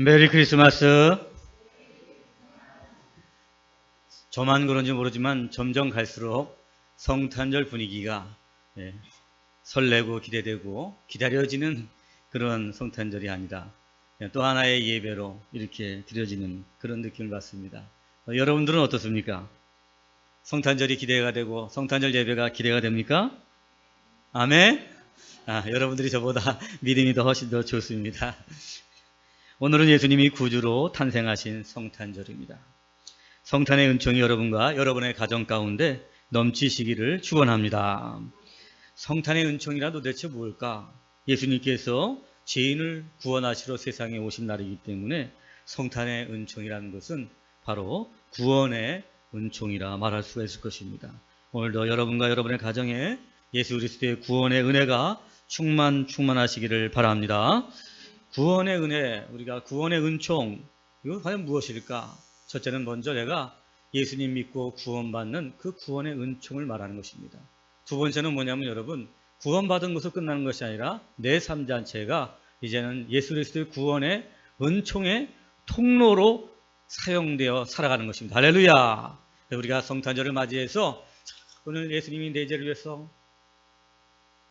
메리 크리스마스. 저만 그런지 모르지만 점점 갈수록 성탄절 분위기가 예, 설레고 기대되고 기다려지는 그런 성탄절이 아니다. 예, 또 하나의 예배로 이렇게 드려지는 그런 느낌을 받습니다. 어, 여러분들은 어떻습니까? 성탄절이 기대가 되고 성탄절 예배가 기대가 됩니까? 아멘? 아, 여러분들이 저보다 믿음이 더 훨씬 더 좋습니다. 오늘은 예수님이 구주로 탄생하신 성탄절입니다. 성탄의 은총이 여러분과 여러분의 가정 가운데 넘치시기를 축원합니다. 성탄의 은총이라 도대체 뭘까? 예수님께서 죄인을 구원하시러 세상에 오신 날이기 때문에 성탄의 은총이라는 것은 바로 구원의 은총이라 말할 수가 있을 것입니다. 오늘도 여러분과 여러분의 가정에 예수 그리스도의 구원의 은혜가 충만 충만하시기를 바랍니다. 구원의 은혜, 우리가 구원의 은총, 이건 과연 무엇일까? 첫째는 먼저 내가 예수님 믿고 구원받는 그 구원의 은총을 말하는 것입니다. 두 번째는 뭐냐면 여러분, 구원받은 것으로 끝나는 것이 아니라 내 삶 자체가 이제는 예수 그리스도의 구원의 은총의 통로로 사용되어 살아가는 것입니다. 할렐루야! 우리가 성탄절을 맞이해서 오늘 예수님이 내 죄를 위해서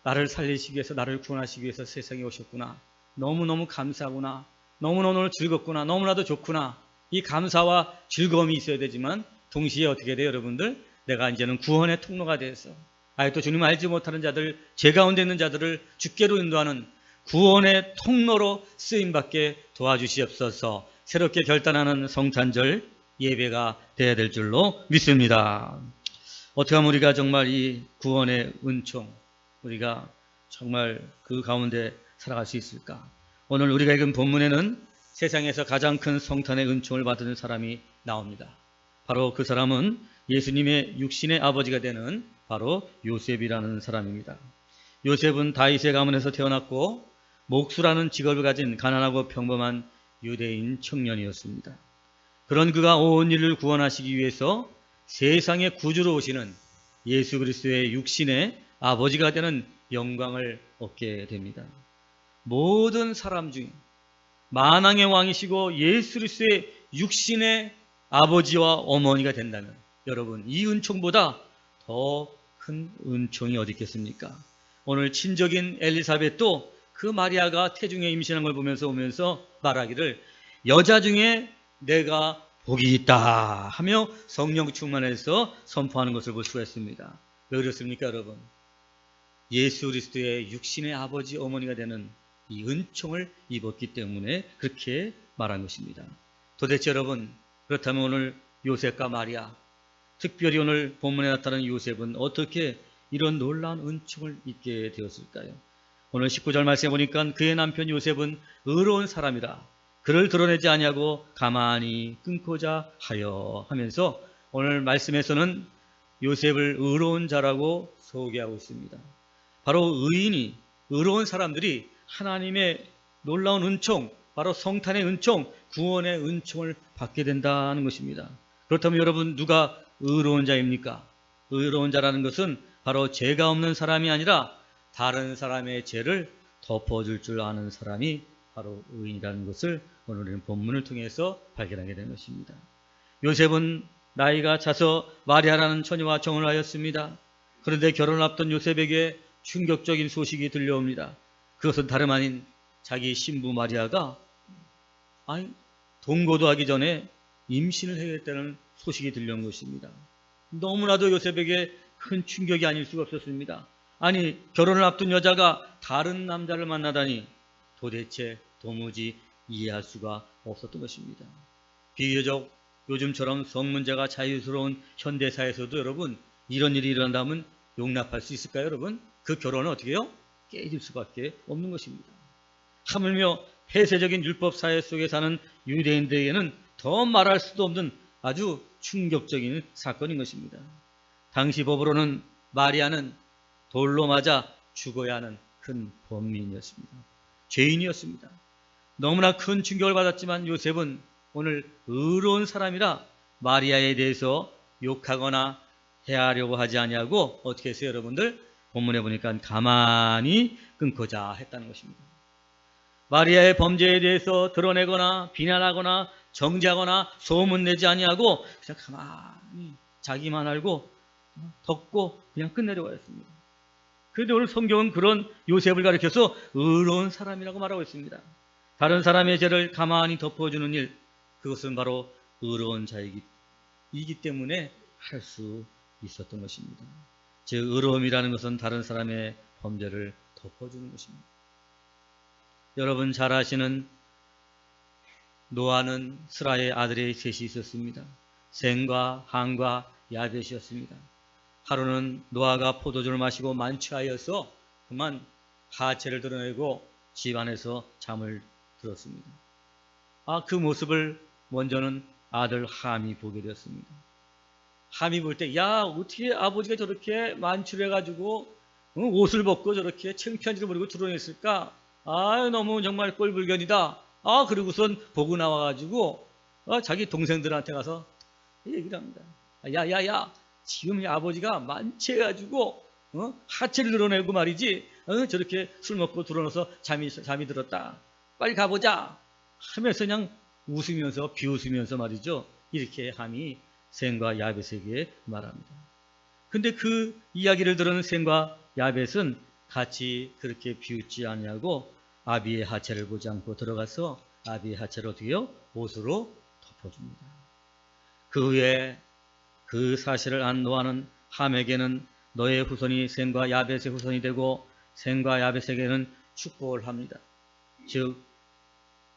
나를 살리시기 위해서 나를 구원하시기 위해서 세상에 오셨구나. 너무너무 감사하구나. 너무너무 즐겁구나. 너무나도 좋구나. 이 감사와 즐거움이 있어야 되지만 동시에 어떻게 돼요, 여러분들? 내가 이제는 구원의 통로가 돼서 아직도 주님 알지 못하는 자들, 죄 가운데 있는 자들을 주께로 인도하는 구원의 통로로 쓰임받게 도와주시옵소서 새롭게 결단하는 성탄절 예배가 되어야 될 줄로 믿습니다. 어떻게 하면 우리가 정말 이 구원의 은총, 우리가 정말 그 가운데 살아갈 수 있을까? 오늘 우리가 읽은 본문에는 세상에서 가장 큰 성탄의 은총을 받은 사람이 나옵니다. 바로 그 사람은 예수님의 육신의 아버지가 되는 바로 요셉이라는 사람입니다. 요셉은 다윗의 가문에서 태어났고 목수라는 직업을 가진 가난하고 평범한 유대인 청년이었습니다. 그런 그가 온 일을 구원하시기 위해서 세상의 구주로 오시는 예수 그리스도의 육신의 아버지가 되는 영광을 얻게 됩니다. 모든 사람 중 만왕의 왕이시고 예수 그리스도의 육신의 아버지와 어머니가 된다면 여러분 이 은총보다 더 큰 은총이 어디 있겠습니까? 오늘 친적인 엘리사벳도 그 마리아가 태중에 임신한 걸 보면서 오면서 말하기를 여자 중에 내가 복이 있다 하며 성령 충만해서 선포하는 것을 볼 수가 있습니다. 왜 그렇습니까, 여러분? 예수 그리스도의 육신의 아버지 어머니가 되는 이 은총을 입었기 때문에 그렇게 말한 것입니다. 도대체 여러분 그렇다면 오늘 요셉과 마리아 특별히 오늘 본문에 나타나는 요셉은 어떻게 이런 놀라운 은총을 입게 되었을까요? 오늘 19절 말씀해 보니까 그의 남편 요셉은 의로운 사람이라 그를 드러내지 아니하고 가만히 끊고자 하여 하면서 오늘 말씀에서는 요셉을 의로운 자라고 소개하고 있습니다. 바로 의인이 의로운 사람들이 하나님의 놀라운 은총, 바로 성탄의 은총, 구원의 은총을 받게 된다는 것입니다. 그렇다면 여러분 누가 의로운 자입니까? 의로운 자라는 것은 바로 죄가 없는 사람이 아니라 다른 사람의 죄를 덮어줄 줄 아는 사람이 바로 의인이라는 것을 오늘은 본문을 통해서 발견하게 된 것입니다. 요셉은 나이가 차서 마리아라는 처녀와 정을 하였습니다. 그런데 결혼을 앞둔 요셉에게 충격적인 소식이 들려옵니다. 그것은 다름 아닌 자기 신부 마리아가 아니 동거도 하기 전에 임신을 해야겠다는 소식이 들려온 것입니다. 너무나도 요셉에게 큰 충격이 아닐 수가 없었습니다. 아니 결혼을 앞둔 여자가 다른 남자를 만나다니 도대체 도무지 이해할 수가 없었던 것입니다. 비교적 요즘처럼 성문제가 자유스러운 현대사에서도 여러분 이런 일이 일어난다면 용납할 수 있을까요 여러분? 그 결혼은 어떻게 해요? 깨질 수밖에 없는 것입니다. 하물며 폐쇄적인 율법 사회 속에 사는 유대인들에게는 더 말할 수도 없는 아주 충격적인 사건인 것입니다. 당시 법으로는 마리아는 돌로 맞아 죽어야 하는 큰 범민이었습니다. 죄인이었습니다. 너무나 큰 충격을 받았지만 요셉은 오늘 의로운 사람이라 마리아에 대해서 욕하거나 해하려고 하지 아니하고 어떻게 했어요 여러분들? 본문에 보니까 가만히 끊고자 했다는 것입니다. 마리아의 범죄에 대해서 드러내거나 비난하거나 정죄하거나 소문내지 아니하고 그냥 가만히 자기만 알고 덮고 그냥 끝내려고 했습니다. 그런데 오늘 성경은 그런 요셉을 가리켜서 의로운 사람이라고 말하고 있습니다. 다른 사람의 죄를 가만히 덮어주는 일, 그것은 바로 의로운 자이기 이기 때문에 할 수 있었던 것입니다. 즉 의로움이라는 것은 다른 사람의 범죄를 덮어주는 것입니다. 여러분 잘 아시는 노아는 스라의 아들의 셋이 있었습니다. 셈과 함과 야벳이었습니다. 하루는 노아가 포도주를 마시고 만취하여서 그만 하체를 드러내고 집 안에서 잠을 들었습니다. 아, 그 모습을 먼저는 아들 함이 보게 되었습니다. 함이 볼 때, 야, 어떻게 아버지가 저렇게 만취해가지고 어, 옷을 벗고 저렇게 창피한지를 모르고 드러냈을까? 아, 너무 정말 꼴불견이다. 아, 그리고선 보고 나와가지고 어, 자기 동생들한테 가서 얘기를 합니다. 야, 야, 야, 지금 이 아버지가 만취해가지고 어? 하체를 드러내고 말이지 어? 저렇게 술 먹고 들어눠서 잠이, 잠이 들었다. 빨리 가보자 하면서 그냥 웃으면서 비웃으면서 말이죠. 이렇게 함이 셈과 야벳에게 말합니다. 근데 그 이야기를 들은 셈과 야벳은 같이 그렇게 비웃지 않냐고 아비의 하체를 보지 않고 들어가서 아비의 하체를 어떻게요? 옷으로 덮어줍니다. 그 후에 그 사실을 안 노아는 함에게는 너의 후손이 셈과 야벳의 후손이 되고 셈과 야벳에게는 축복을 합니다. 즉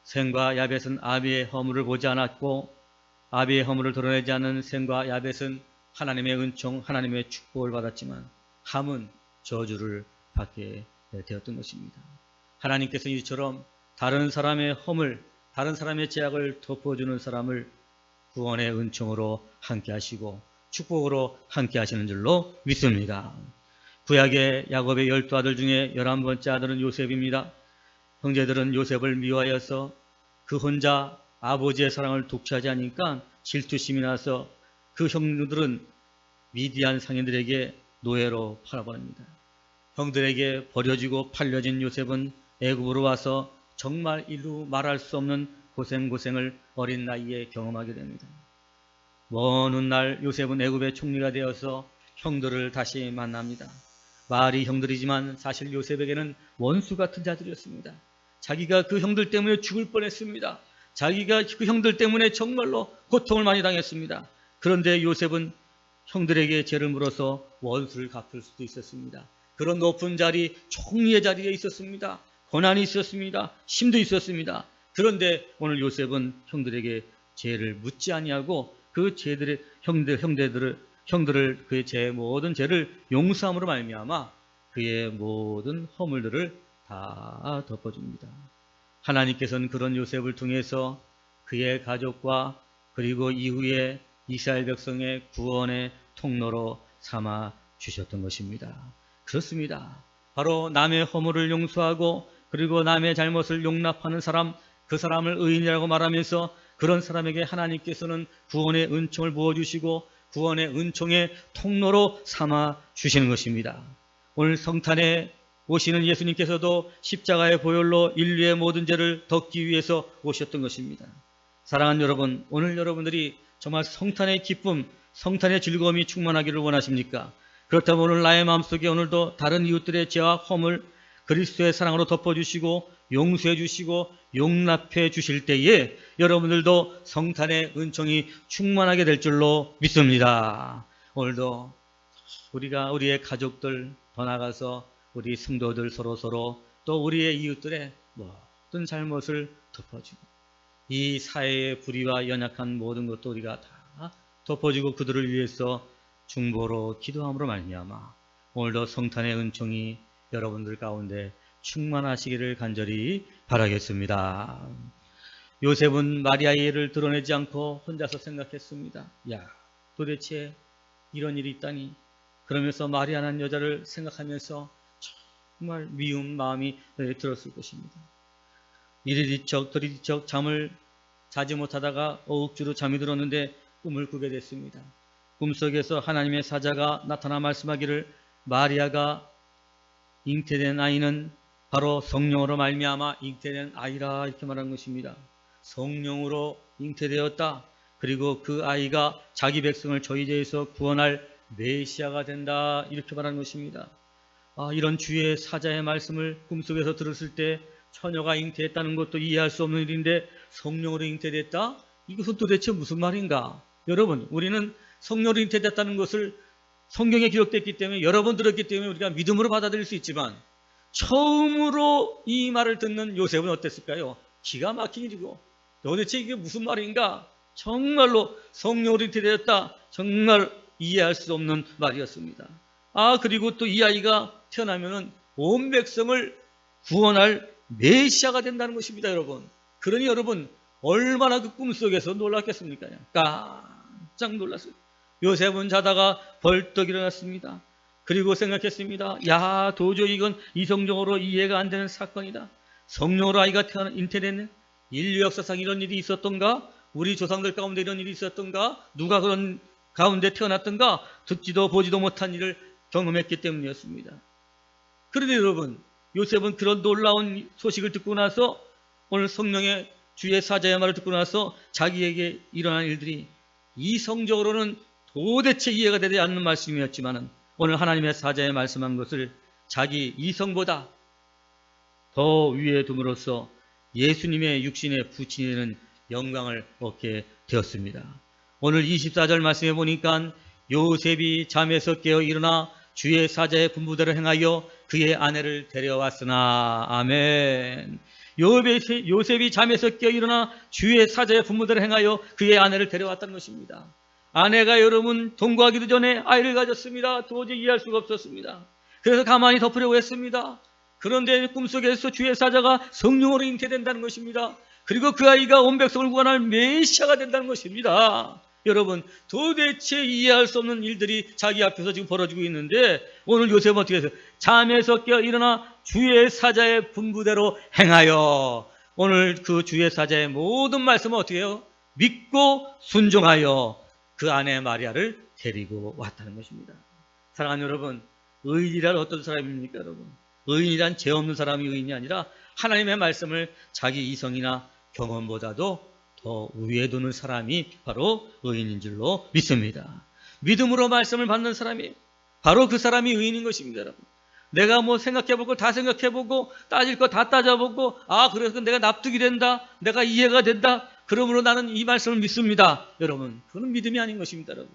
셈과 야벳은 아비의 허물을 보지 않았고 아비의 허물을 드러내지 않는 셈과 야벳은 하나님의 은총, 하나님의 축복을 받았지만 함은 저주를 받게 되었던 것입니다. 하나님께서 이처럼 다른 사람의 허물, 다른 사람의 죄악을 덮어주는 사람을 구원의 은총으로 함께 하시고 축복으로 함께 하시는 줄로 믿습니다. 구약의 야곱의 열두 아들 중에 열한 번째 아들은 요셉입니다. 형제들은 요셉을 미워하여서 그 혼자 아버지의 사랑을 독차지 하니까 질투심이 나서 그 형들은 미디안 상인들에게 노예로 팔아버립니다. 형들에게 버려지고 팔려진 요셉은 애굽으로 와서 정말 이루 말할 수 없는 고생고생을 어린 나이에 경험하게 됩니다. 먼 훗날 요셉은 애굽의 총리가 되어서 형들을 다시 만납니다. 말이 형들이지만 사실 요셉에게는 원수 같은 자들이었습니다. 자기가 그 형들 때문에 죽을 뻔했습니다. 자기가 그 형들 때문에 정말로 고통을 많이 당했습니다. 그런데 요셉은 형들에게 죄를 물어서 원수를 갚을 수도 있었습니다. 그런 높은 자리, 총리의 자리에 있었습니다. 고난이 있었습니다. 힘도 있었습니다. 그런데 오늘 요셉은 형들에게 죄를 묻지 아니하고 그 죄들의 형들 형제들을 형들을 그의 죄 모든 죄를 용서함으로 말미암아 그의 모든 허물들을 다 덮어줍니다. 하나님께서는 그런 요셉을 통해서 그의 가족과 그리고 이후에 이스라엘 백성의 구원의 통로로 삼아 주셨던 것입니다. 그렇습니다. 바로 남의 허물을 용서하고 그리고 남의 잘못을 용납하는 사람, 그 사람을 의인이라고 말하면서 그런 사람에게 하나님께서는 구원의 은총을 부어주시고 구원의 은총의 통로로 삼아 주시는 것입니다. 오늘 성탄에 오시는 예수님께서도 십자가의 보혈로 인류의 모든 죄를 덮기 위해서 오셨던 것입니다. 사랑하는 여러분, 오늘 여러분들이 정말 성탄의 기쁨, 성탄의 즐거움이 충만하기를 원하십니까? 그렇다면 오늘 나의 마음속에 오늘도 다른 이웃들의 죄와 허물 그리스도의 사랑으로 덮어주시고 용서해 주시고 용납해 주실 때에 여러분들도 성탄의 은총이 충만하게 될 줄로 믿습니다. 오늘도 우리가 우리의 가족들 더 나가서 우리 성도들 서로 서로 또 우리의 이웃들의 모든 잘못을 덮어주고 이 사회의 불의와 연약한 모든 것도 우리가 다 덮어주고 그들을 위해서 중보로 기도함으로 말미암아 오늘도 성탄의 은총이 여러분들 가운데 충만하시기를 간절히 바라겠습니다. 요셉은 마리아의 일을 드러내지 않고 혼자서 생각했습니다. 야, 도대체 이런 일이 있다니. 그러면서 마리아라는 여자를 생각하면서 정말 미운 마음이 들었을 것입니다. 이리 뒤척 저리 뒤척 잠을 자지 못하다가 어욱주로 잠이 들었는데 꿈을 꾸게 됐습니다. 꿈속에서 하나님의 사자가 나타나 말씀하기를 마리아가 잉태된 아이는 바로 성령으로 말미암아 잉태된 아이라 이렇게 말한 것입니다. 성령으로 잉태되었다. 그리고 그 아이가 자기 백성을 저희제에서 구원할 메시아가 된다. 이렇게 말한 것입니다. 아, 이런 주의 사자의 말씀을 꿈속에서 들었을 때 처녀가 잉태했다는 것도 이해할 수 없는 일인데 성령으로 잉태됐다? 이것은 도대체 무슨 말인가? 여러분, 우리는 성령으로 잉태됐다는 것을 성경에 기록됐기 때문에 여러 번 들었기 때문에 우리가 믿음으로 받아들일 수 있지만 처음으로 이 말을 듣는 요셉은 어땠을까요? 기가 막힌 일이고 도대체 이게 무슨 말인가? 정말로 성령으로 잉태되었다. 정말 이해할 수 없는 말이었습니다. 아 그리고 또 이 아이가 태어나면은 온 백성을 구원할 메시아가 된다는 것입니다, 여러분. 그러니 여러분 얼마나 그 꿈속에서 놀랐겠습니까? 깜짝 놀랐어요. 요셉은 자다가 벌떡 일어났습니다. 그리고 생각했습니다. 야, 도저히 이건 이성적으로 이해가 안 되는 사건이다. 성령으로 아이가 태어나 잉태됐네. 인류 역사상 이런 일이 있었던가? 우리 조상들 가운데 이런 일이 있었던가? 누가 그런 가운데 태어났던가? 듣지도 보지도 못한 일을 경험했기 때문이었습니다. 그런데 여러분, 요셉은 그런 놀라운 소식을 듣고 나서 오늘 성령의 주의 사자의 말을 듣고 나서 자기에게 일어난 일들이 이성적으로는 도대체 이해가 되지 않는 말씀이었지만 오늘 하나님의 사자의 말씀한 것을 자기 이성보다 더 위에 둠으로써 예수님의 육신의 부친이는 영광을 얻게 되었습니다. 오늘 24절 말씀해 보니까 요셉이 잠에서 깨어 일어나 주의 사자의 분부대로 행하여 그의 아내를 데려왔으나 아멘. 요셉이, 요셉이 잠에서 깨어 일어나 주의 사자의 분부대로 행하여 그의 아내를 데려왔다는 것입니다. 아내가 여러분 동거하기도 전에 아이를 가졌습니다. 도저히 이해할 수가 없었습니다. 그래서 가만히 덮으려고 했습니다. 그런데 꿈속에서 주의 사자가 성령으로 잉태된다는 것입니다. 그리고 그 아이가 온 백성을 구원할 메시아가 된다는 것입니다. 여러분 도대체 이해할 수 없는 일들이 자기 앞에서 지금 벌어지고 있는데 오늘 요셉은 어떻게 해서 잠에서 깨어 일어나 주의 사자의 분부대로 행하여 오늘 그 주의 사자의 모든 말씀을 어떻게 해요? 믿고 순종하여 그 아내 마리아를 데리고 왔다는 것입니다. 사랑하는 여러분 의인이란 어떤 사람입니까 여러분? 의인이란 죄 없는 사람이 의인이 아니라 하나님의 말씀을 자기 이성이나 경험보다도 더 위에 두는 사람이 바로 의인인 줄로 믿습니다. 믿음으로 말씀을 받는 사람이 바로 그 사람이 의인인 것입니다, 여러분. 내가 뭐 생각해볼 걸다 생각해보고 따질 거 다 따져보고 아 그래서 내가 납득이 된다, 내가 이해가 된다. 그러므로 나는 이 말씀을 믿습니다, 여러분. 그건 믿음이 아닌 것입니다, 여러분.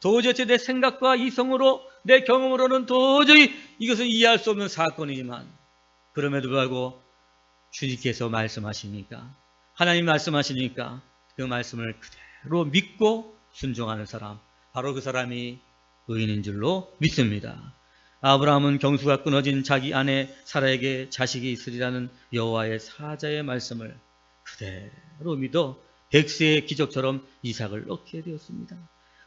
도대체 내 생각과 이성으로 내 경험으로는 도저히 이것을 이해할 수 없는 사건이지만 그럼에도 불구하고 주님께서 말씀하시니까 하나님 말씀하시니까 그 말씀을 그대로 믿고 순종하는 사람 바로 그 사람이 의인인 줄로 믿습니다. 아브라함은 경수가 끊어진 자기 아내 사라에게 자식이 있으리라는 여호와의 사자의 말씀을 그대로 믿어 백세의 기적처럼 이삭을 얻게 되었습니다.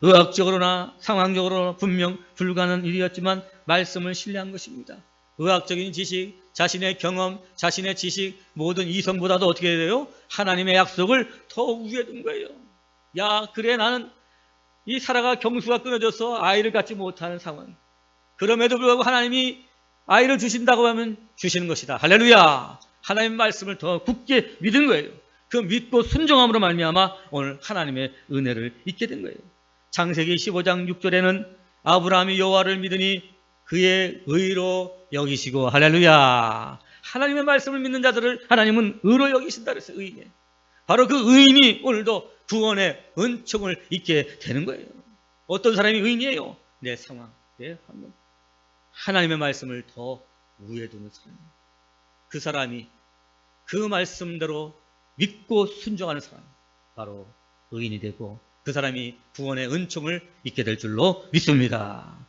의학적으로나 상황적으로나 분명 불가능한 일이었지만 말씀을 신뢰한 것입니다. 의학적인 지식, 자신의 경험, 자신의 지식, 모든 이성보다도 어떻게 돼요? 하나님의 약속을 더 위에 둔 거예요. 야, 그래 나는 이 사라가 경수가 끊어져서 아이를 갖지 못하는 상황. 그럼에도 불구하고 하나님이 아이를 주신다고 하면 주시는 것이다. 할렐루야. 하나님 말씀을 더 굳게 믿은 거예요. 그 믿고 순종함으로 말미암아 오늘 하나님의 은혜를 잊게 된 거예요. 창세기 15장 6절에는 아브라함이 여호와를 믿으니 그의 의로 여기시고 할렐루야. 하나님의 말씀을 믿는 자들을 하나님은 의로 여기신다 그랬어요. 의인. 바로 그 의인이 오늘도 구원의 은총을 잊게 되는 거예요. 어떤 사람이 의인이에요? 내 상황, 내 환경. 하나님의 말씀을 더 위에 두는 사람. 그 사람이 그 말씀대로 믿고 순종하는 사람. 바로 의인이 되고 그 사람이 구원의 은총을 잊게 될 줄로 믿습니다.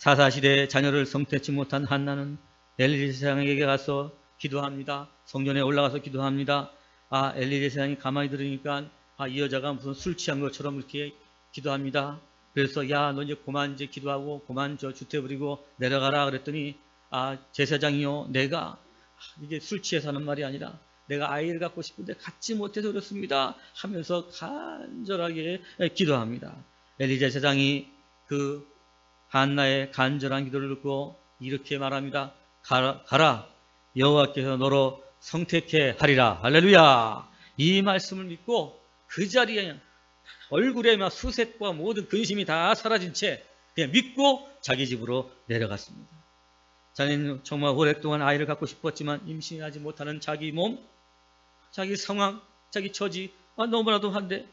사사시대에 자녀를 성태치 못한 한나는 엘리세상에게 가서 기도합니다. 성전에 올라가서 기도합니다. 아 엘리세상이 가만히 들으니까 아, 이 여자가 무슨 술 취한 것처럼 이렇게 기도합니다. 그래서 야 너 이제 그만 이제 기도하고 그만 저 주태 부리고 내려가라 그랬더니 아 제사장이요 내가 이게 술 취해서 하는 말이 아니라 내가 아이를 갖고 싶은데 갖지 못해서 그렇습니다 하면서 간절하게 기도합니다. 엘리 제 사장이 그 한나의 간절한 기도를 듣고 이렇게 말합니다. 가라, 가라. 여호와께서 너로 성택해 하리라. 할렐루야. 이 말씀을 믿고 그 자리에 얼굴에 막 수색과 모든 근심이 다 사라진 채 그냥 믿고 자기 집으로 내려갔습니다. 자네는 정말 오랫동안 아이를 갖고 싶었지만 임신하지 못하는 자기 몸, 자기 상황, 자기 처지 아, 너무나도 한데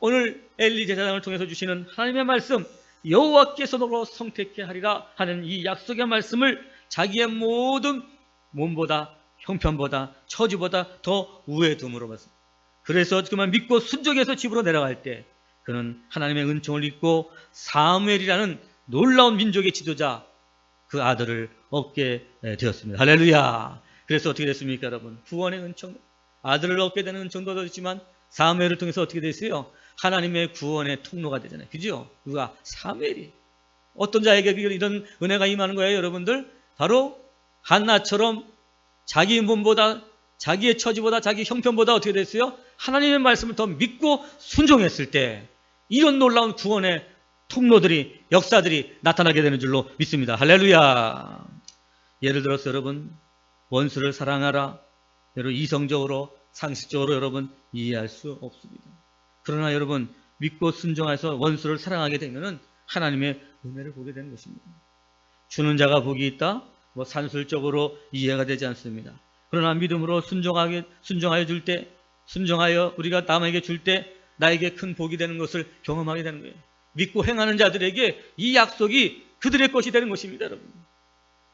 오늘 엘리 제사장을 통해서 주시는 하나님의 말씀 여호와께서 너로 성택해 하리라 하는 이 약속의 말씀을 자기의 모든 몸보다 형편보다 처지보다 더 우에 둠으로 봤습니다. 그래서 그만 믿고 순종해서 집으로 내려갈 때 그는 하나님의 은총을 입고 사무엘이라는 놀라운 민족의 지도자 그 아들을 얻게 되었습니다. 할렐루야. 그래서 어떻게 됐습니까, 여러분? 구원의 은총, 아들을 얻게 되는 은총도 얻었지만 사무엘을 통해서 어떻게 됐어요? 하나님의 구원의 통로가 되잖아요. 그죠? 누가? 사무엘이. 어떤 자에게 이런 은혜가 임하는 거예요, 여러분들? 바로 한나처럼 자기 몸보다 자기의 처지보다 자기 형편보다 어떻게 됐어요? 하나님의 말씀을 더 믿고 순종했을 때 이런 놀라운 구원의 통로들이 역사들이 나타나게 되는 줄로 믿습니다. 할렐루야. 예를 들어서 여러분 원수를 사랑하라. 여러분 이성적으로 상식적으로 여러분 이해할 수 없습니다. 그러나 여러분 믿고 순종해서 원수를 사랑하게 되면은 하나님의 은혜를 보게 되는 것입니다. 주는 자가 복이 있다. 뭐 산술적으로 이해가 되지 않습니다. 그러나 믿음으로 순종하게 순종하여 줄 때, 순종하여 우리가 남에게 줄 때 나에게 큰 복이 되는 것을 경험하게 되는 거예요. 믿고 행하는 자들에게 이 약속이 그들의 것이 되는 것입니다, 여러분.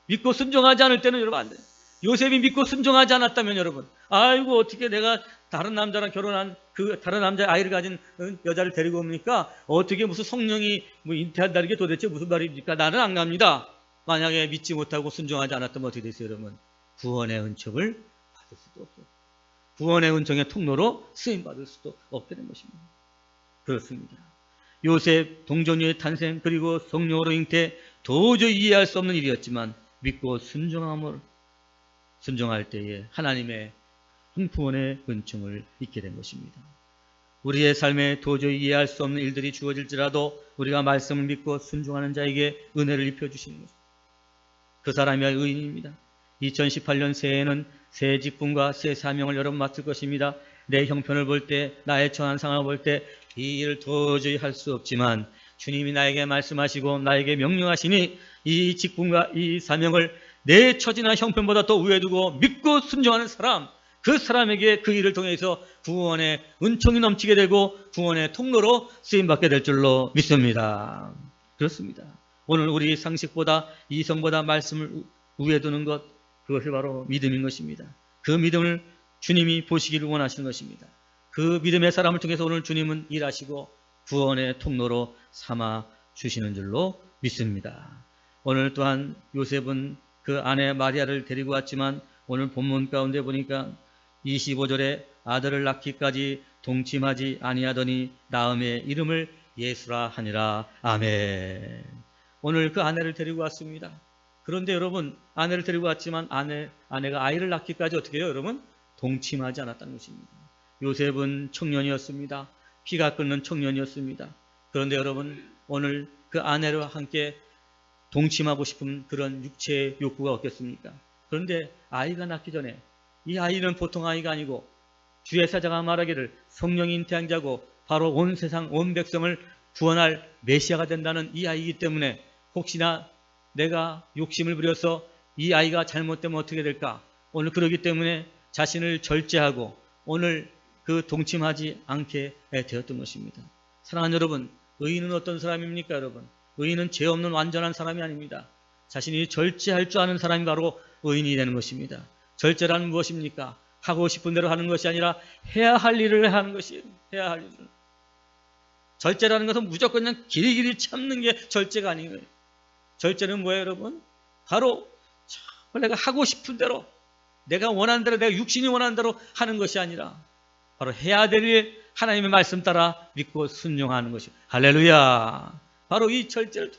믿고 순종하지 않을 때는 여러분 안 돼요. 요셉이 믿고 순종하지 않았다면 여러분, 아이고 어떻게 내가 다른 남자랑 결혼한 그 다른 남자 아이를 가진 여자를 데리고 옵니까? 어떻게 무슨 성령이 뭐 잉태한다는 게 도대체 무슨 말입니까? 나는 안 갑니다. 만약에 믿지 못하고 순종하지 않았다면 어떻게 됐어요, 여러분? 구원의 은총을 받을 수도 없어요. 구원의 은총의 통로로 쓰임 받을 수도 없게 된 것입니다. 그렇습니다. 요셉 동정녀의 탄생 그리고 성령으로 잉태 도저히 이해할 수 없는 일이었지만 믿고 순종함을 순종할 때에 하나님의 흥푸원의 은총을 잊게 된 것입니다. 우리의 삶에 도저히 이해할 수 없는 일들이 주어질지라도 우리가 말씀을 믿고 순종하는 자에게 은혜를 입혀주시는 것입니다. 그 사람이 의인입니다. 2018년 새해에는 새 직분과 새 사명을 여러분 맡을 것입니다. 내 형편을 볼 때, 나의 처한 상황을 볼 때 이 일을 도저히 할 수 없지만 주님이 나에게 말씀하시고 나에게 명령하시니 이 직분과 이 사명을 내 처지나 형편보다 더 우에 두고 믿고 순종하는 사람, 그 사람에게 그 일을 통해서 구원의 은총이 넘치게 되고 구원의 통로로 쓰임받게 될 줄로 믿습니다. 그렇습니다. 오늘 우리 상식보다 이성보다 말씀을 우에 두는 것, 그것이 바로 믿음인 것입니다. 그 믿음을 주님이 보시기를 원하시는 것입니다. 그 믿음의 사람을 통해서 오늘 주님은 일하시고 구원의 통로로 삼아 주시는 줄로 믿습니다. 오늘 또한 요셉은 그 아내 마리아를 데리고 왔지만 오늘 본문 가운데 보니까 25절에 아들을 낳기까지 동침하지 아니하더니 나음의 이름을 예수라 하니라. 아멘. 오늘 그 아내를 데리고 왔습니다. 그런데 여러분 아내를 데리고 왔지만 아내 아내가 아이를 낳기까지 어떻게 해요, 여러분? 동침하지 않았다는 것입니다. 요셉은 청년이었습니다. 피가 끓는 청년이었습니다. 그런데 여러분 오늘 그 아내와 함께 동침하고 싶은 그런 육체의 욕구가 없겠습니까? 그런데 아이가 낳기 전에 이 아이는 보통 아이가 아니고 주의 사자가 말하기를 성령이 인태한 자고 바로 온 세상 온 백성을 구원할 메시아가 된다는 이 아이이기 때문에 혹시나 내가 욕심을 부려서 이 아이가 잘못되면 어떻게 될까? 오늘 그러기 때문에 자신을 절제하고 오늘 그 동침하지 않게 되었던 것입니다. 사랑하는 여러분, 의인은 어떤 사람입니까, 여러분? 의인은 죄 없는 완전한 사람이 아닙니다. 자신이 절제할 줄 아는 사람이 바로 의인이 되는 것입니다. 절제라는 무엇입니까? 하고 싶은 대로 하는 것이 아니라 해야 할 일을 하는 것이 해야 할 일을. 절제라는 것은 무조건 그냥 길이길이 참는 게 절제가 아닌 거예요. 절제는 뭐예요, 여러분? 바로 내가 하고 싶은 대로 내가 원하는 대로 내가 육신이 원하는 대로 하는 것이 아니라 바로 해야 될 일 하나님의 말씀 따라 믿고 순종하는 것이 할렐루야. 바로 이 절제를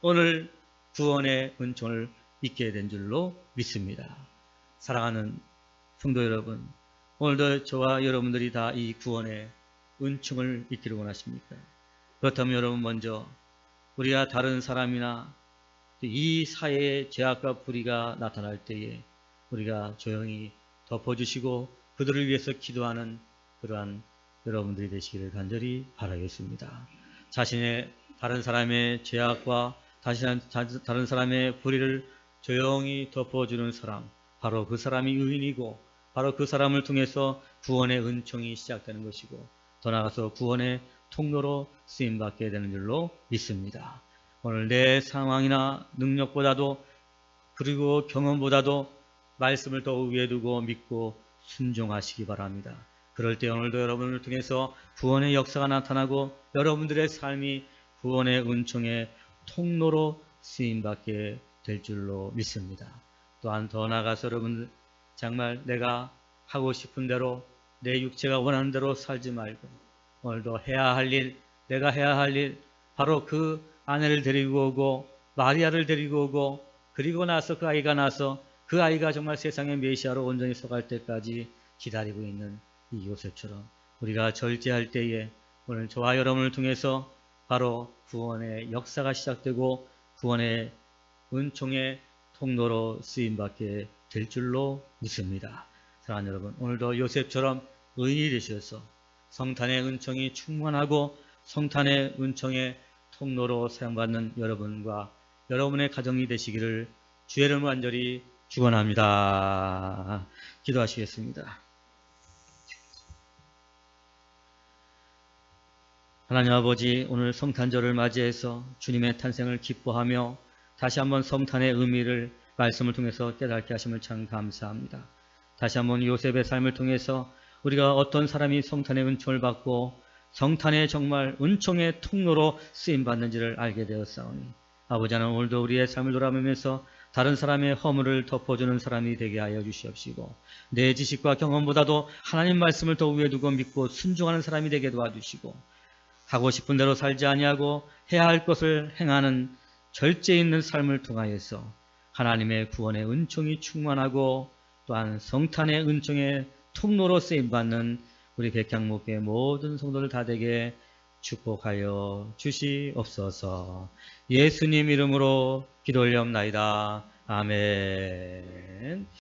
오늘 구원의 은총을 잊게 된 줄로 믿습니다. 사랑하는 성도 여러분, 오늘도 저와 여러분들이 다 이 구원의 은총을 잊기를 원하십니까? 그렇다면 여러분 먼저 우리가 다른 사람이나 이 사회의 죄악과 불의가 나타날 때에 우리가 조용히 덮어주시고 그들을 위해서 기도하는 그러한 여러분들이 되시기를 간절히 바라겠습니다. 자신의 다른 사람의 죄악과 다른 사람의 불의를 조용히 덮어주는 사람, 바로 그 사람이 의인이고 바로 그 사람을 통해서 구원의 은총이 시작되는 것이고 더 나아가서 구원의 통로로 쓰임받게 되는 줄로 믿습니다. 오늘 내 상황이나 능력보다도 그리고 경험보다도 말씀을 더 위에 두고 믿고 순종하시기 바랍니다. 그럴 때 오늘도 여러분을 통해서 구원의 역사가 나타나고 여러분들의 삶이 구원의 은총의 통로로 쓰임받게 될 줄로 믿습니다. 또한 더 나아가서 여러분 정말 내가 하고 싶은 대로 내 육체가 원하는 대로 살지 말고 오늘도 해야 할 일, 내가 해야 할 일, 바로 그 아내를 데리고 오고 마리아를 데리고 오고 그리고 나서 그 아이가 나서 그 아이가 정말 세상의 메시아로 온전히 서갈 때까지 기다리고 있는 이 요셉처럼 우리가 절제할 때에 오늘 저와 여러분을 통해서 바로 구원의 역사가 시작되고 구원의 은총의 통로로 쓰임받게 될 줄로 믿습니다. 사랑하는 여러분, 오늘도 요셉처럼 의인이 되셔서 성탄의 은총이 충만하고 성탄의 은총의 통로로 사용받는 여러분과 여러분의 가정이 되시기를 주의 이름으로 간절히 축원합니다. 기도하시겠습니다. 하나님 아버지 오늘 성탄절을 맞이해서 주님의 탄생을 기뻐하며 다시 한번 성탄의 의미를 말씀을 통해서 깨닫게 하심을 참 감사합니다. 다시 한번 요셉의 삶을 통해서 우리가 어떤 사람이 성탄의 은총을 받고 성탄의 정말 은총의 통로로 쓰임 받는지를 알게 되었사오니 아버지 하나님 오늘도 우리의 삶을 돌아보면서 다른 사람의 허물을 덮어주는 사람이 되게 하여 주시옵시고 내 지식과 경험보다도 하나님 말씀을 더 위에 두고 믿고 순종하는 사람이 되게 도와주시고 하고 싶은 대로 살지 아니하고 해야 할 것을 행하는 절제 있는 삶을 통하여서 하나님의 구원의 은총이 충만하고 또한 성탄의 은총의 통로로 쓰임받는 우리 백향목의 모든 성도들 다 되게 축복하여 주시옵소서 예수님 이름으로 기도 올려옵나이다. 아멘